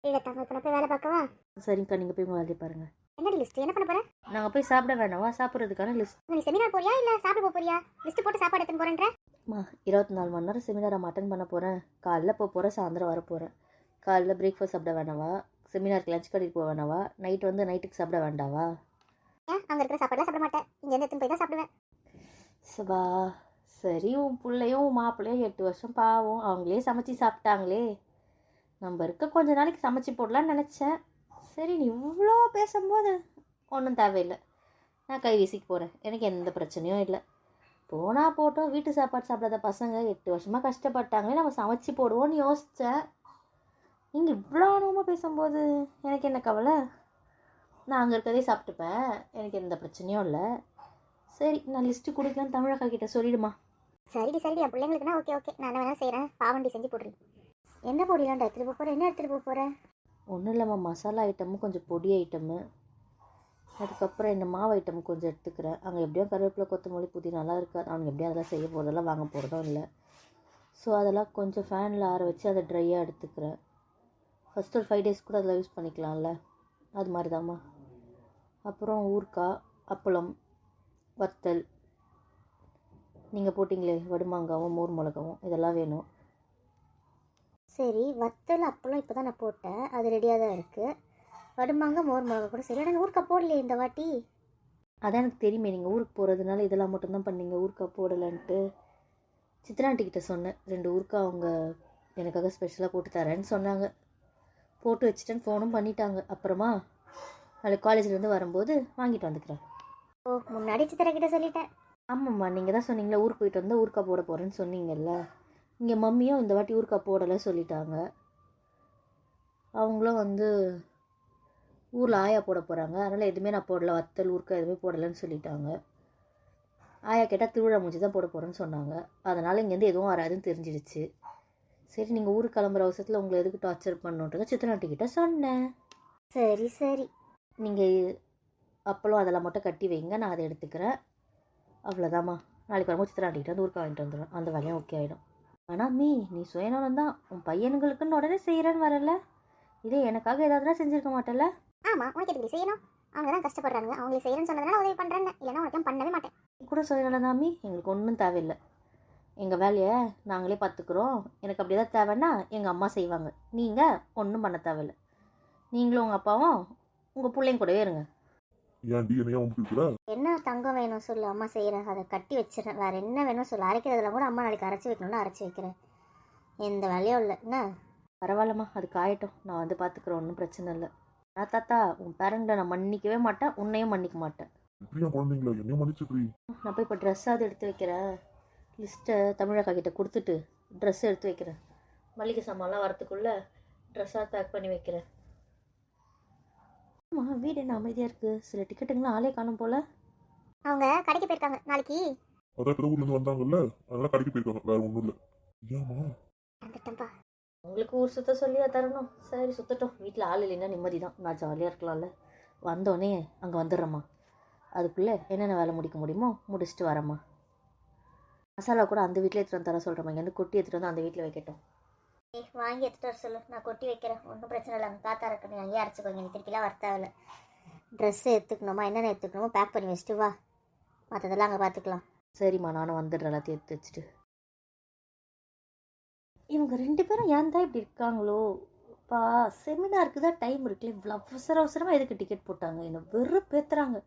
Speaker 2: இல்லை தங்க இப்போ நான் போய் வேலை பார்க்கவா?
Speaker 3: சரிங்கக்கா நீங்கள் போய் உங்கள் வேலையை பாருங்கள்
Speaker 2: என்னடி லிஸ்ட் என்ன பண்ண போற?
Speaker 3: நாங்கள் போய் சாப்பிட வேணாவா சாப்பிட்றதுக்கான லிஸ்ட்
Speaker 2: நீ செமினார் போறியா? இல்ல சாப்பிட போப் போறியா? லிஸ்ட் போட்டு சாப்பாடு எடுத்துன்னு போறேன்ற?
Speaker 3: அம்மா இருபத்தி நாலு மணி நேரம் செமினார் அட்டன் பண்ண போகிறேன் காலைல போக போகிறேன் சாயந்தரம் வர போகிறேன் காலைல பிரேக்ஃபாஸ்ட் சாப்பிட வேணாவா செமினாருக்கு லஞ்ச் கட்டிட்டு போக வேணாவா நைட் வந்து நைட்டுக்கு சாப்பிட வேண்டாவா
Speaker 2: ஏன்? அங்கே இருக்கிற சாப்பாடுலாம் சாப்பிட மாட்டேன். இங்கேருந்து எடுத்துன்னு போய் தான் சாப்பிடுவேன்.
Speaker 3: சுபா சரி உன் பிள்ளையும் உன் மாப்பிள்ளையும் எட்டு வருஷம் பாவம். அவங்களே சமைச்சு சாப்பிட்டாங்களே. நம்ம இருக்க கொஞ்ச நாளைக்கு சமைச்சு போடலான்னு நினச்சேன். சரி நீ இவ்வளோ பேசும்போது ஒன்றும் தேவையில்லை. நான் கை வீசிக்கு போகிறேன் எனக்கு எந்த பிரச்சனையும் இல்லை. போனால் போட்டோம் வீட்டு சாப்பாடு சாப்பிடாத பசங்க எட்டு வருஷமாக கஷ்டப்பட்டாங்களே நம்ம சமைச்சு போடுவோம்னு யோசித்தேன் நீங்கள் இவ்வளோ அனுபவமாக பேசும்போது எனக்கு என்ன கவலை? நான் அங்கே இருக்கதே சாப்பிட்டுப்பேன். எனக்கு எந்த பிரச்சனையும் இல்லை. சரி நான் லிஸ்ட்டு கொடுக்கலாம் தமிழக்கா கிட்ட சொல்லிடுமா?
Speaker 2: சரிடி சரிடி. என் பிள்ளைங்களுக்குனா ஓகே ஓகே நான் என்ன வேணா செய்றேன். பாவண்டி செஞ்சு போடுறேன் என்ன பொடிலாம் எடுத்துட்டு போக போற? என்ன எடுத்துட்டு போக போற?
Speaker 3: ஒன்றும் இல்லைம்மா. மசாலா ஐட்டமும் கொஞ்சம் பொடி ஐட்டமு அதுக்கப்புறம் இந்த மாவு ஐட்டம் கொஞ்சம் எடுத்துக்கிறேன். அங்கே எப்படியும் கருவேப்பிலை கொத்தமல்லி புதினாலாம் இருக்காது அவங்க எப்படியும் அதெல்லாம் செய்ய போகிறதெல்லாம் வாங்க போகிறதும் இல்லை. ஸோ அதெல்லாம் கொஞ்சம் ஃபேனில் ஆற வச்சு அதை ட்ரையாக எடுத்துக்கிறேன். ஃபஸ்ட் ஒரு ஃபைவ் டேஸ் கூட அதில் யூஸ் பண்ணிக்கலாம்ல. அது மாதிரி தாம்மா அப்புறம் ஊறுகாய் அப்பளம் வத்தல். நீங்கள் போட்டிங்களே வடுமாங்காவும் மோர் மிளகாவும் இதெல்லாம் வேணும்.
Speaker 2: சரி வத்தல் அப்பளம் இப்போ தான் நான் போட்டேன். அது ரெடியாக தான் இருக்குது வடுமாங்க மோர் மிளகா கூட சரி. ஆனால் ஊருக்கா போடலையே இந்த வாட்டி.
Speaker 3: அதான் எனக்கு தெரியுமே நீங்கள் ஊருக்கு போகிறதுனால இதெல்லாம் மட்டும்தான் பண்ணீங்க. ஊருக்கா போடலைன்ட்டு. சித்ராண்டிக்கிட்ட சொன்னேன். ரெண்டு ஊருக்கா அவங்க எனக்காக ஸ்பெஷலாக போட்டு தரேன்னு சொன்னாங்க. போட்டு வச்சுட்டேன்னு ஃபோனும் பண்ணிட்டாங்க. அப்புறமா நாளைக்கு காலேஜ்லேருந்து வரும்போது வாங்கிட்டு வந்துக்கிறேன்.
Speaker 2: ஓ முன்னாடி சித்திரை கிட்ட சொல்லிட்டேன்.
Speaker 3: ஆமாம்மா நீங்கள் தான் சொன்னீங்களா ஊருக்கு போயிட்டு வந்தால் ஊருக்கா போட போகிறேன்னு சொன்னீங்கல்ல. இங்கே மம்மியும் இந்த வாட்டி ஊருக்கா போடலை சொல்லிட்டாங்க. அவங்களும் வந்து ஊரில் ஆயா போட போகிறாங்க அதனால் எதுவுமே நான் போடல. வத்தல் ஊருக்கா எதுவுமே போடலைன்னு சொல்லிட்டாங்க. ஆயா கேட்டால் திருவிழா முடிஞ்சு தான் போட போகிறேன்னு சொன்னாங்க. அதனால் இங்கேருந்து எதுவும் வராதுன்னு தெரிஞ்சிடுச்சு. சரி நீங்கள் ஊருக்கு கிளம்புற அவசரத்தில் உங்களை எதுக்கு டார்ச்சர் பண்ணுன்றதை சித்தனாட்டிக்கிட்ட சொன்னேன்.
Speaker 2: சரி சரி.
Speaker 3: நீங்கள் அப்பளம் அதெல்லாம் மட்டும் கட்டி வைங்க நான் அதை எடுத்துக்கிறேன். அவ்வளோதாம்மா நாளைக்கு வரும்போது சித்திராண்டிக்கிட்ட வந்து ஊருக்கு வாங்கிட்டு வந்துடுவேன் அந்த வேலையும் ஓகே ஆகிடும் ஆனால் மீ நீ சுயநலம் தான். உன் பையனுங்களுக்குன்னு உடனே செய்கிறேன்னு வரல. இதே எனக்காக ஏதாவதுனா செஞ்சுருக்க மாட்டேல்ல?
Speaker 2: ஆமாம் உனக்கு எப்படி செய்யணும்? அவங்க தான் கஷ்டப்படுறாங்க அவங்களுக்கு செய்யணும்னு சொன்னதுனால உதவி பண்ணுறேன்னு இல்லைன்னா உனக்கு பண்ணவே மாட்டேன்.
Speaker 3: கூட சுயநலம் தான் மீ எங்களுக்கு ஒன்றும் தேவையில்லை. எங்கள் வேலையை நாங்களே பார்த்துக்குறோம். எனக்கு அப்படி ஏதாவது தேவைன்னா எங்கள் அம்மா செய்வாங்க. நீங்கள் ஒன்றும் பண்ண தேவையில்லை. நீங்களும் உங்கள் அப்பாவும் உங்கள் பிள்ளைங்க கூடவே இருங்க.
Speaker 1: என்னையா உங்களுக்கு இருக்கிற
Speaker 2: என்ன தங்கம் வேணும் சொல்லு அம்மா செய்கிறேன் அதை கட்டி வச்சிடறேன் வேறு என்ன வேணும் சொல்லு அரைக்கிறதுல கூட அம்மா நாளைக்கு அரைச்சி வைக்கணும்னு அரைச்சி வைக்கிறேன். எந்த வேலையும் இல்லை. என்ன?
Speaker 3: பரவாயில்லம்மா அது காயட்டும் நான் வந்து பார்த்துக்குறேன் ஒன்றும் பிரச்சனை இல்லை. நான் தாத்தா உன் பேரண்ட்டை நான் மன்னிக்கவே மாட்டேன் உன்னையும் மன்னிக்க மாட்டேன்.
Speaker 1: இப்படியா குழந்தைங்களா
Speaker 3: நான் போய் இப்போ ட்ரெஸ்ஸாவது எடுத்து வைக்கிறேன். லிஸ்ட்டை தமிழக்கா கிட்ட கொடுத்துட்டு ட்ரெஸ் எடுத்து வைக்கிறேன். மளிகை சாமான்லாம் வரத்துக்குள்ளே ட்ரெஸ்ஸாக பேக் பண்ணி வைக்கிறேன். ஆமாம் வீடு என்ன அமைதியாக இருக்குது சில டிக்கெட்டுங்களாம் ஆளே காணும் போல்.
Speaker 2: அவங்க கடைக்கு போயிருக்காங்க நாளைக்கு.
Speaker 1: அதான் இப்போ ஊர்ல இருந்து வந்தாங்கல்ல அதனால கடைக்கு போயிருக்காங்க வேற ஒண்ணும் இல்ல. ஏமா
Speaker 2: வந்துட்டேன்ப்பா.
Speaker 3: உங்களுக்கு ஊர் சுத்த சொல்லியா தரணும். சரி சுத்தட்டும். வீட்டில் ஆள் இல்லைன்னா நிம்மதி தான் நான் ஜாலியாக இருக்கலாம்ல. வந்தோடனே அங்கே வந்துடுறேம்மா. அதுக்குள்ளே என்னென்ன வேலை முடிக்க முடியுமோ முடிச்சுட்டு வரேம்மா. மசாலா கூட அந்த வீட்டில் எடுத்துகிட்டு வந்து தர சொல்கிறேம்மா இங்கேருந்து கொட்டி எடுத்துகிட்டு வந்து அந்த வீட்டில் வைக்கட்டும்.
Speaker 2: வாங்கி எடுத்துட்டு வர சொல்லு. நான் கொட்டி வைக்கிறேன். ஒன்றும் பிரச்சனை இல்லை. அங்கே காத்தா இருக்கணும் அங்கேயே அரைச்சிக்கோங்க எனக்கு திருப்பிலாம் வர தேவையில்ல. ட்ரெஸ்ஸு எடுத்துக்கணுமா? என்னென்ன எடுத்துக்கணுமோ பேக் பண்ணி வச்சுட்டு வா. மற்றதெல்லாம் அங்கே பார்த்துக்கலாம்
Speaker 3: சரிம்மா நானும் வந்துடுறேன். எல்லாத்தையும் எடுத்து வச்சுட்டு. இவங்க ரெண்டு பேரும் ஏன் தான் இப்படி இருக்காங்களோ? பா செமினாருக்கு தான் டைம் இருக்குல்ல. இவ்வளோ அவசர அவசரமாக எதுக்கு டிக்கெட் போட்டாங்க? என்னை வெறுப்பேத்துறாங்க.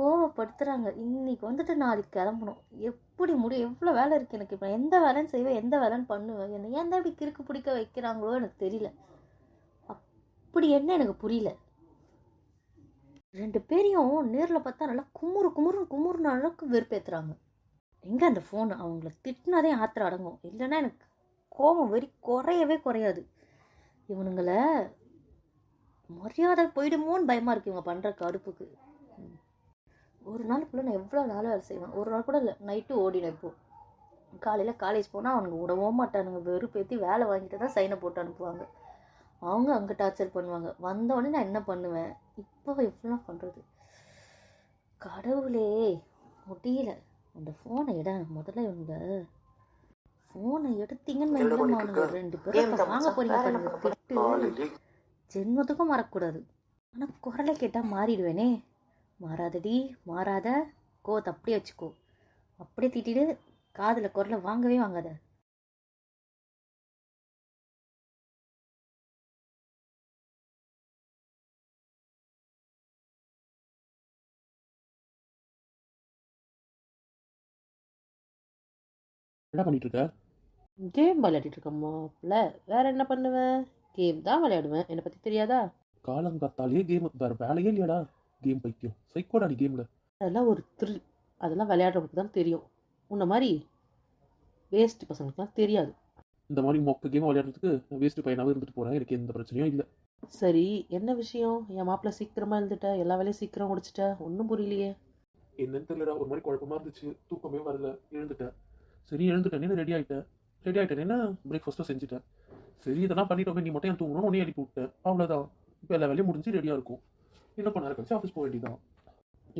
Speaker 3: கோவப்படுத்துகிறாங்க இன்னைக்கு வந்துட்டு நாளைக்கு கிளம்பணும். எப்படி முடியும் எவ்வளோ வேலை இருக்குது எனக்கு? இப்போ எந்த வேலைன்னு செய்வேன் எந்த வேலைன்னு பண்ணுவேன்? என்ன ஏன் தான் இப்படி கிறுக்கு பிடிக்க வைக்கிறாங்களோ எனக்கு தெரியல. அப்படி என்ன எனக்கு புரியல. ரெண்டு பேரையும் நேரில் பார்த்தா நல்லா குமுறு குமுறு குமுறுன அளவுக்கு வெறுப்பேற்றுறாங்க எங்கே அந்த ஃபோன் அவங்கள திட்டினாதே ஆத்திர அடங்கும். இல்லைன்னா எனக்கு கோபம் வெறி குறையவே குறையாது. இவனுங்களை மரியாதை போயிடுமோன்னு பயமாக இருக்கு இவங்க பண்ணுற கடுப்புக்கு ஒரு நாளுக்குள்ளே நான் எவ்வளோ நாள் வேலை செய்வேன்? ஒரு நாள் கூட இல்லை நைட்டு ஓடினேன் இப்போ. காலையில் காலேஜ் போனால் அவனுங்க விடவும் மாட்டானுங்க. வெறுப்பேற்றி வேலை வாங்கிட்டு தான் சைனை போட்டு அனுப்புவாங்க. அவங்க அங்கே டார்ச்சர் பண்ணுவாங்க. வந்தோடனே நான் என்ன பண்ணுவேன்? இப்போ இவ்வளோ பண்ணுறது கடவுளே முடியல. அந்த ஃபோனை எட முதல்ல இவங்க ஃபோனை எடுத்தீங்கன்னு ரெண்டு பேரும் வாங்க போறீங்க திட்டு. ஜென்மத்துக்கும் மறக்கக்கூடாது. ஆனால் குரலை கேட்டால் மாறிடுவேனே. மாறாதடி மாறாத கோவத்தை அப்படியே வச்சுக்கோ. அப்படியே திட்டிட்டு காதில் குரலை வாங்கவே வாங்காத.
Speaker 4: என்ன பண்ணிட்டு இருக்க?
Speaker 3: கேம் விளையாடிட்டு இருக்கேன் மாப்பிள்ள. வேற என்ன பண்ணுவேன் கேம் தான் விளையாடுவேன். என்னை பற்றி தெரியாதா?
Speaker 4: காலங்காத்தாலே கேம் வேற வேலையே இல்லையாடா. கேம் பைத்தியம். சைக்கோடா நீ கேம்ல
Speaker 3: அதெல்லாம் ஒரு த்ரில் அதெல்லாம் விளையாடுறவங்களுக்கு தான் தெரியும். உன்ன மாதிரி வேஸ்ட் பசங்களுக்குலாம் தெரியாது.
Speaker 4: இந்த மாதிரி மொக்க கேம் விளையாடுறதுக்கு வேஸ்ட் பையனாவே இருந்துட்டு போறேன். எனக்கு எந்த பிரச்சனையும் இல்லை.
Speaker 3: சரி என்ன விஷயம்? என் மாப்பிள்ள சீக்கிரமா எழுந்துட்ட. எல்லா வேலையும் சீக்கிரம் முடிச்சிட்ட. ஒன்றும் புரியலையே.
Speaker 4: என்னன்னு தெரியலடா. ஒரு மாதிரி குழப்பமா இருந்துச்சு. தூக்கமே வரல. எழுந்துட்டேன் சரி எழுந்துட்டேனே. ரெடி ஆயிட்டேன். ரெடி ஆயிட்டேனே பிரேக்ஃபாஸ்ட்டும் செஞ்சுட்டேன் சரி இதெல்லாம் பண்ணிட்டோமே. நீ மட்டும் என் தூங்கணும் உன்னையும் எழுப்பி விட்டேன் அவ்வளோதான் இப்போ எல்லா வேலையும் முடிஞ்சு ரெடியாக இருக்கும். இன்னும் கொஞ்ச நேரம் கழிச்சு ஆஃபீஸ் போக வேண்டியதான்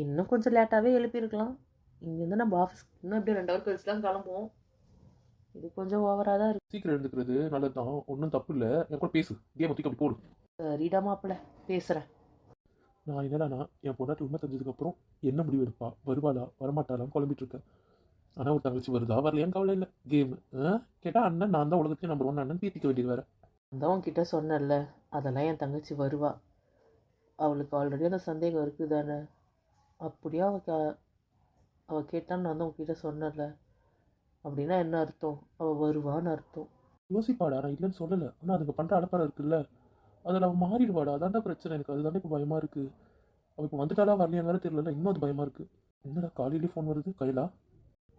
Speaker 3: இன்னும் கொஞ்சம் லேட்டாகவே எழுப்பியிருக்கலாம். இங்கேருந்து நம்ம ஆஃபீஸ் இன்னும் எப்படியும் ரெண்டு ஹவர் கழிச்சு தான் கிளம்புவோம். இது கொஞ்சம் ஓவராக தான் இருக்கு.
Speaker 4: சீக்கிரம் எழுந்துக்கிறது நல்லது தான் ஒன்றும் தப்பு இல்லை. என் கூட பேசு. கேம் தூக்கி அப்படி போடு.
Speaker 3: சரிடா மாப்பிள்ள பேசுகிறேன்
Speaker 4: நான் என்னடானா என் பொண்டாட்டி உண்மை தெரிஞ்சதுக்கப்புறம் என்ன முடிவு எடுப்பா? வருவாளா? வரமாட்டாளான்னு குழம்பிட்டு இருக்கேன் ஆனால் ஒரு தங்கச்சி வருதா? வரலையான்னு கவலை இல்லை. கேமு கேட்டால் அண்ணன் நான் தான் உலகத்தையும் நம்பர் ஒன் அண்ணன். தீர்த்திக்க வேண்டியது வேற.
Speaker 3: அதான் உன்கிட்ட சொன்னேன்ல. அதெல்லாம் என் தங்கச்சி வருவா. அவளுக்கு ஆல்ரெடி அந்த சந்தேகம் இருக்குது தானே அப்படியே அவ கே- அவ கேட்டான்னு நான் தான் உன்கிட்ட சொன்னேன்ல. அப்படின்னா என்ன அர்த்தம்? அவள் வருவான்னு அர்த்தம்.
Speaker 4: யோசிப்பாடா நான் இல்லைன்னு சொல்லலை. ஆனால் அதுங்க பண்ணுற அலப்பறம் இருக்குல்ல. அதில் அவன் மாறிடுவாடா. அதான்டா பிரச்சனை எனக்கு. அதுதானே இப்போ பயமாக இருக்குது அவள் இப்போ வந்துட்டாலா வரலையான்னு தெரியல இன்னும் அது பயமாக இருக்குது என்னடா காலையிலே ஃபோன் வருது? கையிலா?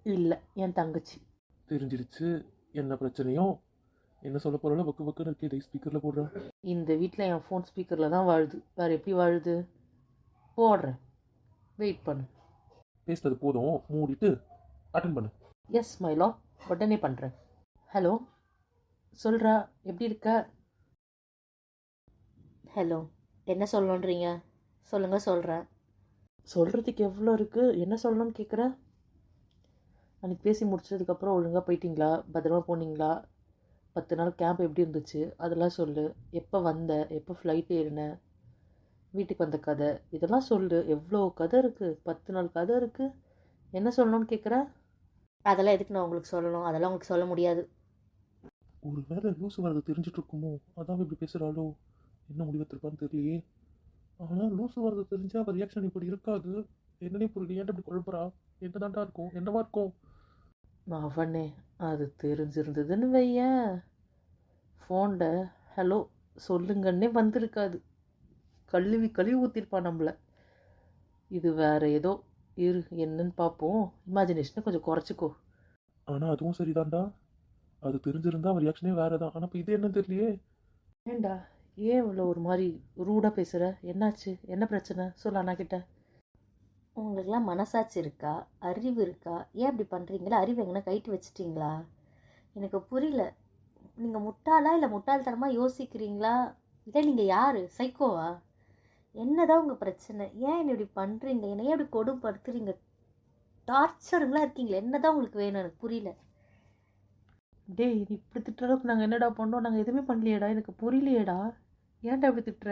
Speaker 3: இல்லை என் தங்கச்சி.
Speaker 4: தெரிஞ்சிருச்சு. என்ன பிரச்சனையோ? என்ன சொல்ல போகிறாலும் பக்கு பக்குன்னு இருக்கே இதை ஸ்பீக்கரில் போடுறேன்.
Speaker 3: இந்த வீட்டில் என் ஃபோன் ஸ்பீக்கரில் தான் வாழுது. வேறு எப்படி வாழுது? போடுறேன். வெயிட் பண்ணு.
Speaker 4: பேசுனது போதும். மூடிட்டு அட்டன் பண்ணு.
Speaker 3: எஸ் மைலா உடனே பண்ணுறேன் ஹலோ சொல்கிறா எப்படி இருக்க? ஹலோ என்ன சொல்லணுன்றீங்க? சொல்லுங்கள் சொல்கிறேன் சொல்கிறதுக்கு எவ்வளோ இருக்குது என்ன சொல்லணும்னு கேட்குற அன்றைக்கி பேசி முடிச்சதுக்கப்புறம் ஒழுங்காக போயிட்டீங்களா? பத்திரமா போனீங்களா? பத்து நாள் கேம்ப் எப்படி இருந்துச்சு? அதெல்லாம் சொல்லு. எப்போ வந்த? எப்போ ஃப்ளைட் ஏறின? வீட்டுக்கு வந்த கதை. இதெல்லாம் சொல்லு. எவ்வளோ கதை இருக்குது பத்து நாள் கதை இருக்குது என்ன சொல்லணும்னு கேட்குற அதெல்லாம் எதுக்கு நான் உங்களுக்கு சொல்லணும்? அதெல்லாம் உங்களுக்கு சொல்ல முடியாது.
Speaker 4: ஒரு வேளை லூசு வரது தெரிஞ்சிட்டு இருக்குமோ? அதான் இப்படி பேசுகிறாளோ என்ன முடிவெடுத்திருப்பான்னு தெரியலையே. ஆனால் லூசு வரது தெரிஞ்சா அவள் ரியாக்ஷன் இப்படி இருக்காது. என்னன்னே புரியல ஏன்டா இப்படி குழப்பறா? என்னதான்டா இருக்கும்? என்னவா இருக்கும்?
Speaker 3: அவனே அது தெரிஞ்சிருந்ததுன்னு வையேன். ஃபோனில் ஹலோ சொல்லுங்கன்னே வந்திருக்காது. கழுவி கழுவி ஊற்றிருப்பான் நம்மளை. இது வேற ஏதோ இரு என்னன்னு பார்ப்போம் இமேஜினேஷனை கொஞ்சம் குறைச்சிக்கோ.
Speaker 4: ஆனால் அதுவும் சரிதான்டா. அது தெரிஞ்சிருந்தா அவள் ரியாக்ஷனே வேற தான் ஆனால் இப்போ இது என்ன தெரியலையே.
Speaker 3: ஏண்டா ஏன் இவ்வளோ ஒரு மாதிரி ரூடாக பேசுகிற என்னாச்சு? என்ன பிரச்சனை? சொல்ல அண்ணா கிட்ட உங்களுக்கெல்லாம் மனசாட்சி இருக்கா? அறிவு இருக்கா? ஏன் இப்படி பண்ணுறீங்களா அறிவு எங்கன்னா கைட்டு வச்சிட்டிங்களா? எனக்கு புரியல. நீங்கள் முட்டாளா இல்லை முட்டாள்தனமாக யோசிக்கிறீங்களா? இல்லை நீங்கள் யார்? சைக்கோவா? என்னதான் உங்கள் பிரச்சனை? ஏன் என்னை இப்படி பண்ணுறீங்க என்னை ஏன் இப்படி கொடுப்படுத்துறீங்க டார்ச்சருங்களா இருக்கீங்களா? என்னதான் உங்களுக்கு வேணும்? எனக்கு புரியல. டேய் இப்படி திட்டுறதுக்கு நாங்கள் என்னடா பண்ணோம்? நாங்கள் எதுவுமே பண்ணலையேடா. எனக்கு புரியலையேடா. ஏன்டா இப்படி திட்டுற?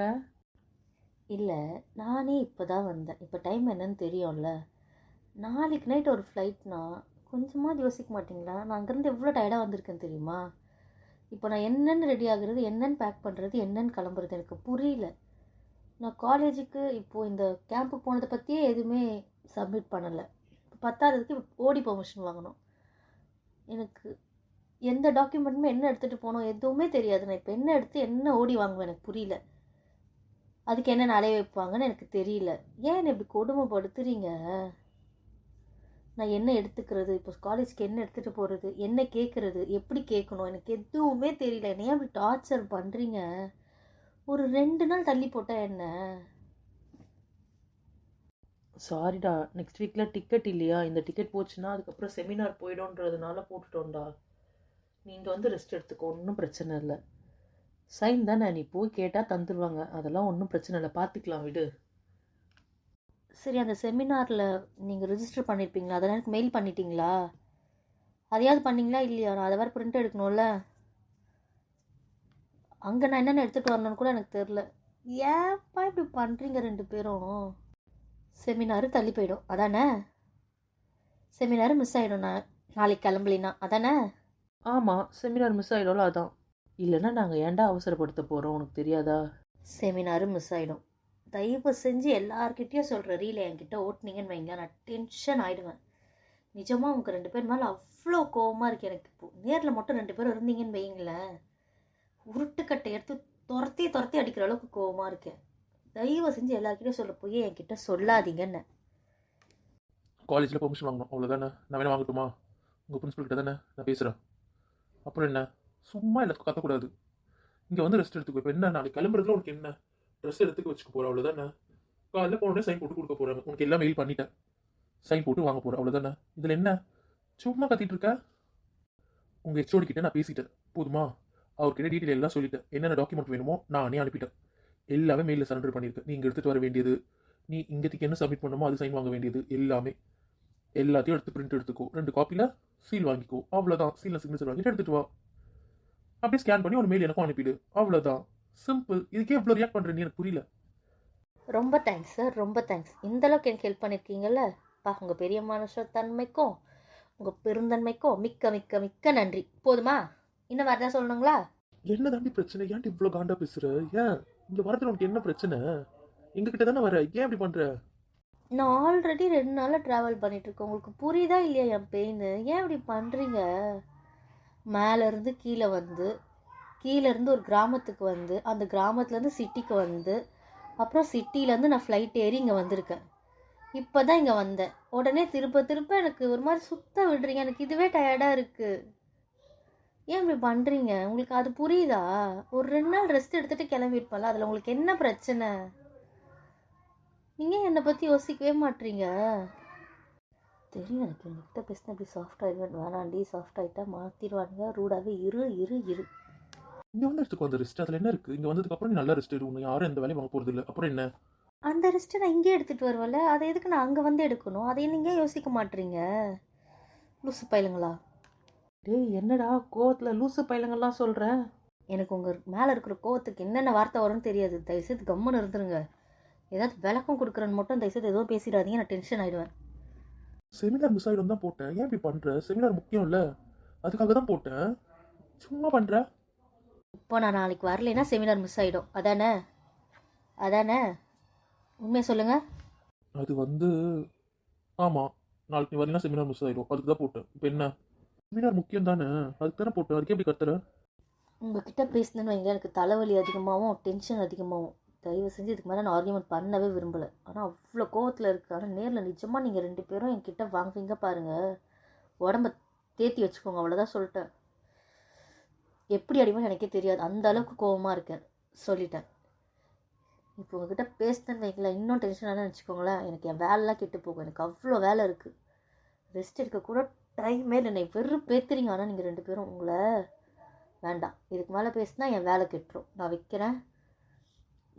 Speaker 3: இல்லை நானே இப்போ தான் வந்தேன். இப்போ டைம் என்னன்னு தெரியும்ல. நாளைக்கு நைட் ஒரு ஃப்ளைட்னா கொஞ்சமாக யோசிக்க மாட்டிங்களா? நான் அங்கேருந்து எவ்வளோ டயர்டாக வந்திருக்கேன் தெரியுமா? இப்போ நான் என்னென்னு ரெடி ஆகுறது என்னென்னு பேக் பண்ணுறது என்னென்னு கிளம்புறது எனக்கு புரியல. நான் காலேஜுக்கு இப்போது இந்த கேம்ப்பு போனதை பற்றியே எதுவுமே சப்மிட் பண்ணலை. பத்தாததுக்கு ஓடி பர்மிஷன் வாங்கணும். எனக்கு எந்த டாக்குமெண்ட்டுமே என்ன எடுத்துகிட்டு போனோம் எதுவுமே தெரியாது. நான் இப்போ என்ன எடுத்து என்ன ஓடி வாங்குவேன் எனக்கு புரியல. அதுக்கு என்ன அலைய வைப்பாங்கன்னு எனக்கு தெரியல. ஏன் இப்படி கொடுமைப்படுத்துறீங்க? நான் என்ன எடுத்துக்கிறது? இப்போ காலேஜ்க்கு என்ன எடுத்துகிட்டு போகிறது என்ன கேட்குறது எப்படி கேட்கணும்? எனக்கு எதுவுமே தெரியல. என்னை ஏன் இப்படி டார்ச்சர் பண்ணுறீங்க ஒரு ரெண்டு நாள் தள்ளி போட்டால் என்ன? சாரிடா நெக்ஸ்ட் வீக்கில் டிக்கெட் இல்லையா? இந்த டிக்கெட் போச்சுன்னா அதுக்கப்புறம் செமினார் போயிடும்ன்றதுனால போட்டுட்டோம்டா. நீங்கள் வந்து ரெஸ்ட் எடுத்துக்கோ. ஒன்றும் பிரச்சனை இல்லை. சைன் தானே நீ போய் கேட்டால் தந்துடுவாங்க அதெல்லாம் ஒன்றும் பிரச்சனை இல்லை. பார்த்துக்கலாம் விடு. சரி அந்த செமினாரில் நீங்கள் ரிஜிஸ்டர் பண்ணியிருப்பீங்களா அதெல்லாம் எனக்கு மெயில் பண்ணிட்டீங்களா? அதையாவது பண்ணீங்களா? இல்லையா? நான் அதை வேறு பிரிண்ட் எடுக்கணும்ல. அங்கே நான் என்னென்ன எடுத்துகிட்டு வரணும்னு கூட எனக்கு தெரில ஏன்ப்பா இப்படி பண்ணுறீங்க ரெண்டு பேரும்? செமினாரு தள்ளி போயிடும். அதானே? செமினாரு மிஸ் ஆகிடும் நான் நாளைக்கு கிளம்பலினா அதானே?
Speaker 4: ஆமாம் செமினார் மிஸ் ஆகிடும்ல அதான். இல்லைன்னா நாங்கள் ஏன்டா அவசரப்படுத்த போகிறோம் உனக்கு தெரியாதா?
Speaker 3: செமினாரு மிஸ் ஆகிடும் தயவு செஞ்சு எல்லார்கிட்டயும் சொல்கிற ரீலை என்கிட்ட ஓட்டுனீங்கன்னு வைங்களேன் நான் டென்ஷன் ஆகிடுவேன் நிஜமாக உங்கள் ரெண்டு பேர் மேலே அவ்வளோ கோவமாக இருக்கு எனக்கு இப்போ. நேரில் மட்டும் ரெண்டு பேரும் இருந்தீங்கன்னு வைங்களேன் உருட்டுக்கட்டை எடுத்து துரத்தி துரத்தி அடிக்கிற அளவுக்கு கோவமாக இருக்கேன். தயவு செஞ்சு எல்லார்கிட்டயும் சொல்ல போய் என்கிட்ட சொல்லாதீங்கன்னு.
Speaker 4: காலேஜில் பெர்மிஷன் வாங்கணும். அவ்வளோதானே நான் வேணா வாங்கட்டுமா? உங்கள் பிரின்சிபல் கிட்ட தானே? நான் பேசுகிறேன் அப்புறம் என்ன? சும்மா எல்லாத்துக்கும் கத்தக்கூடாது. இங்கே வந்து ரெஸ்ட் எடுத்துக்கோ. இப்போ என்ன நாளைக்கு கிளம்புறதுல உனக்கு என்ன? ட்ரெஸ் எடுத்துக்க வச்சுக்க போகிற அவ்வளோதானே காலைல போனோடனே சைன் போட்டு கொடுக்க போகிறாங்க உனக்கு எல்லாம் மெயில் பண்ணிட்டேன். சைன் போட்டு வாங்க போகிறேன் அவ்வளோதானே இதில் என்ன? சும்மா கத்திட்டு இருக்க? உங்கள் ஹெச்ஓடி கிட்ட நான் பேசிட்டேன். போதுமா? அவர்கிட்ட டீட்டெயில் எல்லாம் சொல்லிட்டேன். என்னென்ன டாக்குமெண்ட் வேணுமோ நானே அனுப்பிட்டேன். எல்லாமே மெயிலில் சரண்டர் பண்ணியிருக்கேன். நீங்கள் எடுத்துகிட்டு வர வேண்டியது நீ இங்கத்துக்கு என்ன சப்மிட் பண்ணுமோ அது சைன் வாங்க வேண்டியது எல்லாமே. எல்லாத்தையும் எடுத்து பிரிண்ட் எடுத்துக்கோ. ரெண்டு காப்பியில் சீல் வாங்கிக்கோ. அவ்வளோதான் சீலில் சிக்னேச்சர் வாங்கிட்டு எடுத்துகிட்டு வா. அப்படியே ஸ்கேன் பண்ணி ஒரு மெயில் எனக்கும் அனுப்பிடு. அவ்வளோதான் சிம்பிள் இதுக்கே இவ்வளோ ரியாக்ட் பண்ணுறேன் எனக்கு புரியல.
Speaker 3: ரொம்ப தேங்க்ஸ் சார் ரொம்ப தேங்க்ஸ் இந்த அளவுக்கு எனக்கு ஹெல்ப் பண்ணியிருக்கீங்கல்ல பா உங்கள் பெரிய மனுஷ தன்மைக்கும் உங்கள் பெருந்தன்மைக்கும் மிக்க மிக்க மிக்க நன்றி. போதுமா? இன்னும் ஏதாவது சொல்லணுங்களா?
Speaker 4: என்ன தாண்டி பிரச்சனை? ஏன்டி இவ்வளோ காண்டா பேசுற? ஏன்? இங்கே வரதுல உனக்கு என்ன பிரச்சனை? எங்ககிட்ட தானே வர? ஏன் இப்படி பண்ணுற
Speaker 3: நான் ஆல்ரெடி ரெண்டு நாளாக ட்ராவல் பண்ணிகிட்ருக்கேன் உங்களுக்கு புரியுதா இல்லையா என் பெயின் ஏன் இப்படி பண்ணுறீங்க மேலேருந்து கீழே வந்து கீழேருந்து ஒரு கிராமத்துக்கு வந்து அந்த கிராமத்துலேருந்து சிட்டிக்கு வந்து அப்புறம் சிட்டிலேருந்து நான் ஃப்ளைட் ஏறி இங்கே வந்திருக்கேன். இப்போ தான் இங்கே வந்தேன். உடனே திருப்ப திருப்ப எனக்கு ஒரு மாதிரி சுத்த விடுறீங்க. எனக்கு இதுவே டயர்டாக இருக்குது ஏன் இப்படி பண்ணுறீங்க உங்களுக்கு அது புரியுதா? ஒரு ரெண்டு நாள் ரெஸ்ட் எடுத்துகிட்டு கிளம்பிருப்பல அதில் உங்களுக்கு என்ன பிரச்சனை? நீங்கள் என்னை பற்றி யோசிக்கவே மாட்டீங்க? தெரியும் எனக்கு. உங்ககிட்ட பேசினா இப்படி சாஃப்ட் ஆயிடுவேன் வேணாண்டி சாஃப்ட் ஆகிட்டா மாற்றிடுவானுங்க ரூடாகவே இரு இரு இரு.
Speaker 4: இங்கே வந்து எடுத்துக்கோ அந்த ரெஸ்ட் அதில் என்ன இருக்குது இங்கே வந்ததுக்கப்புறம் நீ நல்லா ரெஸ்ட் எடு. உன்னை யாரும் எந்த வேலையும் வாங்க போகிறது இல்லை. அப்புறம் என்ன?
Speaker 3: அந்த ரெஸ்ட்டை நான் இங்கே எடுத்துகிட்டு வருவேன்ல. அதை எதுக்கு நான் அங்கே வந்து எடுக்கணும்? அதை நீங்கள் யோசிக்க மாட்டீங்க லூசு பயிலுங்களா?
Speaker 4: டேய் என்னடா கோவத்தில் லூசு பையலங்கள்லாம் சொல்கிறேன்
Speaker 3: எனக்கு உங்கள் மேலே இருக்கிற கோவத்துக்கு என்னென்ன வார்த்தை வரும்னு தெரியாது. தயவுசெய்து கம்முன்னு இருந்துருங்க. ஏதாவது விளக்கம் கொடுக்குறேன்னு மட்டும் தயவுசெய்து எதுவும் பேசிடாதீங்க. நான் டென்ஷன் ஆகிடுவேன்
Speaker 4: செமினார் மிஸ் ஆகிடும் தான் போட்டேன். ஏன் இப்படி பண்ணுற செமினார் முக்கியம் இல்லை. அதுக்காக தான் போட்டேன். சும்மா பண்ணுற
Speaker 3: இப்போ நான் நாளைக்கு வரலைன்னா செமினார் மிஸ் ஆகிடும் அதானே? அதானே? உண்மையை சொல்லுங்கள்
Speaker 4: அது வந்து ஆமாம் நாளைக்கு நீ செமினார் மிஸ் ஆகிடும் அதுக்கு தான் போட்டேன். இப்போ என்ன? செமினார் முக்கியம் தானே? அதுக்கு தானே போட்டேன். அதுக்கே எப்படி கத்துற?
Speaker 3: உங்ககிட்ட பேசணுன்னு வைங்க எனக்கு தலைவலி அதிகமாகவும் டென்ஷன் அதிகமாகும் தயவு செஞ்சு இதுக்கு மேலே நான் ஆர்கியூமெண்ட் பண்ணவே விரும்பலை. ஆனால் அவ்வளோ கோவத்தில் இருக்குது ஆனால் நேரில் நிஜமாக நீங்கள் ரெண்டு பேரும் என்கிட்ட வாங்குவீங்க பாருங்கள் உடம்ப தேத்தி வச்சுக்கோங்க. அவ்வளோதான் சொல்லிட்டேன். எப்படி அடிமோ எனக்கே தெரியாது. அந்த அளவுக்கு கோவமாக இருக்கேன். சொல்லிட்டேன். இப்போ உங்ககிட்ட பேசுனேன்னு வைங்களேன். இன்னும் டென்ஷனாக வச்சுக்கோங்களேன். எனக்கு என் வேலைலாம் கெட்டு போகும். எனக்கு அவ்வளோ வேலை இருக்குது ரெஸ்ட் எடுக்க கூட டைமே இல்லை. என்னை வெறும் பேத்துறீங்க. ஆனால் நீங்கள் ரெண்டு பேரும் உங்களை வேண்டாம். இதுக்கு மேலே பேசினா என் வேலை கெட்டுரும். நான் வைக்கிறேன்.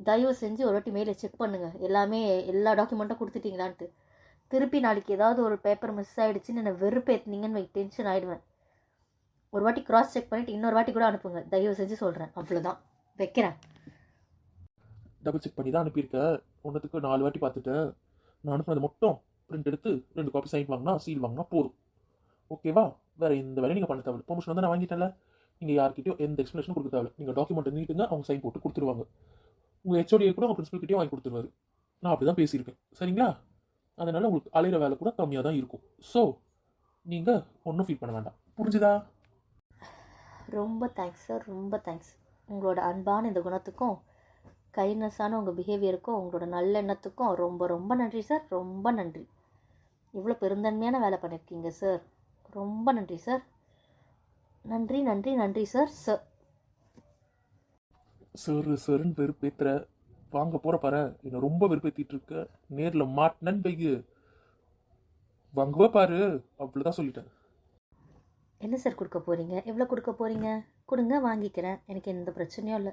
Speaker 3: தயவு செஞ்சு ஒரு வாட்டி மெயிலை செக் பண்ணுங்கள் எல்லாமே எல்லா டாக்குமெண்ட்டும் கொடுத்துட்டீங்களான்ட்டு. திருப்பி நாளைக்கு ஏதாவது ஒரு பேப்பர் மிஸ் ஆகிடுச்சின்னு என்னை வெறுப்பேற்றுனீங்கன்னு டென்ஷன் ஆகிடுவேன் ஒரு வாட்டி க்ராஸ் செக் பண்ணிவிட்டு இன்னொரு வாட்டி கூட அனுப்புங்க. தயவு செஞ்சு சொல்கிறேன் அவ்வளோதான் வைக்கிறேன்.
Speaker 4: டபுள் செக் பண்ணி தான் அனுப்பியிருக்க ஒன்றுத்துக்கு நாலு வாட்டி பார்த்துட்டேன். நான் அனுப்புனது மட்டும். பிரிண்ட் எடுத்து ரெண்டு காப்பி சைன் வாங்கினா சீல் வாங்கினா போதும். ஓகேவா வேறு எந்த வேலையும் நீங்கள் பண்ண தேவை பெர்மிஷன் வந்து நான் வாங்கிட்டேன்ல. நீங்கள் யார்கிட்டையும் எந்த எக்ஸ்ப்ளனேஷனும் கொடுக்க தேவை நீங்கள் டாக்குமெண்ட் நீட்டுங்க அவங்க சைன் போட்டு கொடுத்துருவாங்க. உங்கள் ஹெச்ஓடியை கூட உங்கள் பிரின்சிபல் வாங்கி கொடுத்துருவாரு. நான் அப்படி தான் பேசியிருக்கேன். சரிங்களா? அதனால் உங்களுக்கு அலையிற வேலை கூட கம்மியாக தான் இருக்கும். ஸோ நீங்கள் ஒன்றும் ஃபீல் பண்ண வேண்டாம். புரிஞ்சுதா?
Speaker 3: ரொம்ப தேங்க்ஸ் சார் ரொம்ப தேங்க்ஸ் உங்களோட அன்பான இந்த குணத்துக்கும் கைண்ட்னஸான உங்கள் பிஹேவியருக்கும் உங்களோட நல்லெண்ணத்துக்கும் ரொம்ப ரொம்ப நன்றி சார் ரொம்ப நன்றி. இவ்வளோ பெருந்தன்மையான வேலை பண்ணியிருக்கீங்க சார் ரொம்ப நன்றி சார் நன்றி நன்றி நன்றி சார் சார்
Speaker 4: சரு சருன்னு வெறுப்பேத்துற வாங்க போற பாரு. என்னை ரொம்ப வெறுப்பேத்திட்டு இருக்க. நேர்ல மாட்டினன்னு பைக்கு வாங்குவ பாரு. அவ்வளவுதான் சொல்லிட்டேன்.
Speaker 3: என்ன சார் கொடுக்க போகிறீங்க எவ்வளோ கொடுக்க போகிறீங்க கொடுங்க வாங்கிக்கிறேன். எனக்கு எந்த பிரச்சனையும் இல்லை.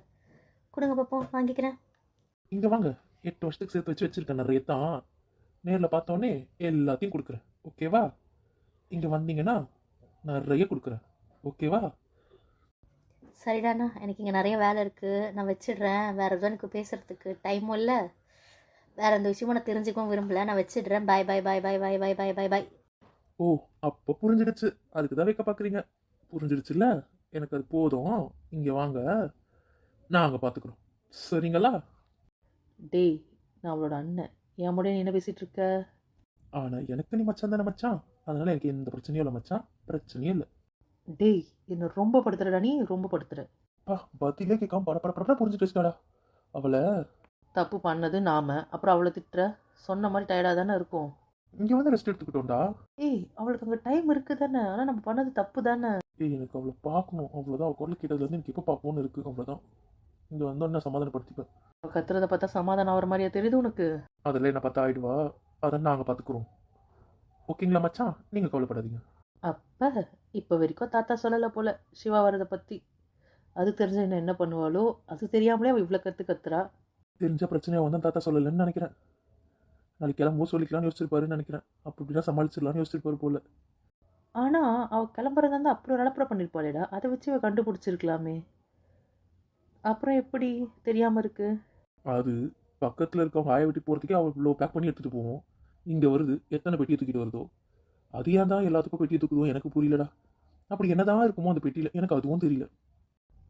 Speaker 3: கொடுங்க பார்ப்போம் வாங்கிக்கிறேன்.
Speaker 4: இங்க வாங்க. எட்டு வருஷத்துக்கு சேர்த்து வச்சு வச்சிருக்கேன். நிறைய தான். நேர்ல பார்த்தோன்னே எல்லாத்தையும் கொடுக்குறேன். ஓகேவா? இங்க வந்தீங்கன்னா நிறைய கொடுக்குறேன். ஓகேவா?
Speaker 3: சரிடாண்ணா எனக்கு இங்கே நிறைய வேலை இருக்குது நான் வச்சிடுறேன். வேறு எதுவும் எனக்கு பேசுகிறதுக்கு டைமும் இல்லை. வேறு எந்த விஷயமும் நான் தெரிஞ்சுக்கவும் விரும்பல. நான் வச்சிடுறேன். பாய் பாய் பாய் பாய் பாய் பாய் பாய் பாய் பாய்
Speaker 4: ஓ அப்போ புரிஞ்சிடுச்சு. அதுக்கு தான் வைக்க பார்க்குறீங்க புரிஞ்சிடுச்சுல்ல? எனக்கு அது போதும். இங்கே வாங்க. நாங்கள் பார்த்துக்குறோம் சரிங்களா?
Speaker 5: டேய் நான் அவளோட அண்ணன். என் முடிய நீ என்ன பேசிட்டு இருக்க?
Speaker 4: ஆனால் எனக்கு நீ மச்சான் தானே மச்சான். அதனால எனக்கு எந்த பிரச்சனையும் இல்லை மச்சான். பிரச்சனையும் இல்லை.
Speaker 5: டேய் என்ன ரொம்ப படுத்துறடா நீ ரொம்ப படுத்துற.
Speaker 4: பா பதிலே கேட்காம பட பட பட வச்சுட்டாடா. அவளை?
Speaker 5: தப்பு பண்ணது நாம அப்புறம் அவளை திட்டுற? சொன்ன மாதிரி டயர்டாக தானே இருக்கும்.
Speaker 4: இங்கே வந்து ரெஸ்ட் எடுத்துக்கிட்டோம்டா.
Speaker 5: ஏய் அவளுக்கு அங்கே டைம் இருக்கு தானே ஆனால் நம்ம பண்ணது தப்பு தானே.
Speaker 4: ஏய் எனக்கு அவளை பார்க்கணும். அவ்வளோதான் அவள் குரல் கேட்டதுலேருந்து எனக்கு எப்போ பார்ப்போன்னு இருக்குது அவ்வளோதான் இங்கே வந்தோன்னே சமாதானப்படுத்திப்பேன்
Speaker 5: அவள் கத்துறத பார்த்தா சமாதானம் ஆகிற மாதிரியா தெரியுது உனக்கு?
Speaker 4: அதில் என்ன பார்த்தா ஆயிடுவா? அதை நாங்கள் பார்த்துக்குறோம். ஓகேங்களா மச்சான்? நீங்கள் கவலைப்படாதீங்க.
Speaker 5: அப்போ இப்போ வரைக்கும் தாத்தா சொல்லலை போல சிவா வரதை பற்றி அது தெரிஞ்ச என்ன என்ன பண்ணுவாளோ அது தெரியாமலே அவள் இவ்வளோ கற்று கத்துறா.
Speaker 4: தெரிஞ்ச பிரச்சனையை வந்து தாத்தா சொல்லலைன்னு நினைக்கிறேன். நாளைக்கு கிளம்பும் சொல்லிக்கலாம்னு யோசிச்சிருப்பாருன்னு நினைக்கிறேன். அப்படி இப்படின்னா சமாளிச்சிடலாம்னு யோசிச்சிருப்பாரு போல.
Speaker 5: ஆனால் அவள் கிளம்புறதா ஒரு அலப்பறை பண்ணியிருப்பாளேடா அதை வச்சு அவள் கண்டுபிடிச்சிருக்கலாமே. அப்புறம் எப்படி? தெரியாமல் இருக்கு.
Speaker 4: அது பக்கத்தில் இருக்கவங்க ஆய வெட்டி போகிறதுக்கே அவள் இவ்வளோ பேக் பண்ணி எடுத்துகிட்டு போவோம். இங்கே வருது எத்தனை பெட்டியை தூக்கிட்டு வருதோ? அது ஏன் தான் எல்லாத்துக்கும் பெட்டியை தூக்குதோ எனக்கு புரியலடா. அப்படி என்னதான் இருக்குமோ அந்த பெட்டியில்? எனக்கு அதுவும் தெரியல.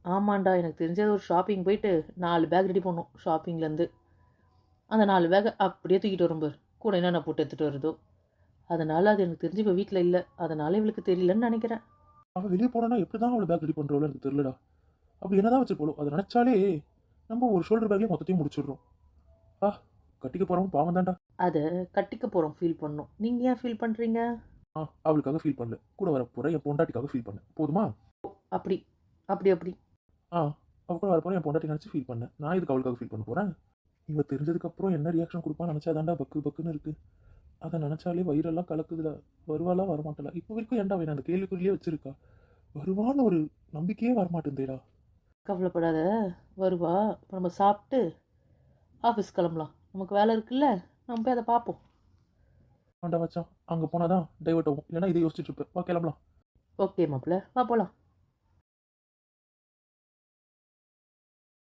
Speaker 5: ஆமாண்டா எனக்கு தெரிஞ்சது ஒரு ஷாப்பிங் போயிட்டு நாலு பேக் ரெடி பண்ணோம் ஷாப்பிங்லேருந்து அந்த நாலு பேக் அப்படியே தூக்கிட்டு வரும் பாரு. கூட என்னென்ன போட்டு எடுத்துகிட்டு வருதோ. அதனால் அது எனக்கு தெரிஞ்சு இப்போ வீட்டில் இல்லை. அதனால் இவளுக்கு தெரியலன்னு நினைக்கிறேன்.
Speaker 4: அவள் வெளியே போனா எப்படி தான் அவளை பேக் ரெடி பண்ணுறோம் எனக்கு தெரியலடா. அப்படி என்னதான் வச்சிருப்போம் அதை நினச்சாலே நம்ம ஒரு ஷோல்டர் பேக்லேயே மொத்தத்தையும் முடிச்சிடுறோம். ஆ கட்டிக்க போகிறவங்க பாவம் தான்டா
Speaker 5: அதை கட்டிக்க போகிறோம் ஃபீல் பண்ணோம். நீங்கள் ஏன் ஃபீல் பண்ணுறீங்க
Speaker 4: ஆ அவளுக்காக ஃபீல் பண்ணல. கூட வர போகிற என் பொண்டாட்டிக்காக ஃபீல் பண்ணேன் போதுமா?
Speaker 5: அப்படி அப்படி அப்படி.
Speaker 4: ஆ அவ கூட வர போகிற என் பொண்டாட்டி நினச்சி ஃபீல் பண்ணேன் நான் இதுக்கு அவளுக்காக ஃபீல் பண்ண போகிறேன் இவ தெரிஞ்சதுக்கப்புறம் என்ன ரியாக்ஷன் கொடுப்பான்னு நினச்சாதாண்டா பக்கு பக்குன்னு இருக்கு. அதை நினச்சாலே வயிறெல்லாம் கலக்குதுடா. வருவாளா வரமாட்டலா? இப்போ வரைக்கும் ஏன்டா வேணும் அந்த கேள்விக்குள்ளேயே வச்சிருக்கா? வருவான்னு ஒரு நம்பிக்கையே வரமாட்டேந்தேடா
Speaker 5: கவலைப்படாத. வருவா. இப்போ நம்ம சாப்பிட்டு ஆஃபீஸ் கிளம்பலாம். நமக்கு வேலை இருக்குல்ல? நம்ம போய் அதை பார்ப்போம்.
Speaker 4: ஆண்டா வச்சான் அங்கே போனால் தான் டைவர்ட் ஆகும். இல்லைன்னா இதை யோசிச்சுட்டு இருப்பேன். வா கிளம்பலாம்.
Speaker 5: ஓகே மாப்பிள்ள. வா போகலாம்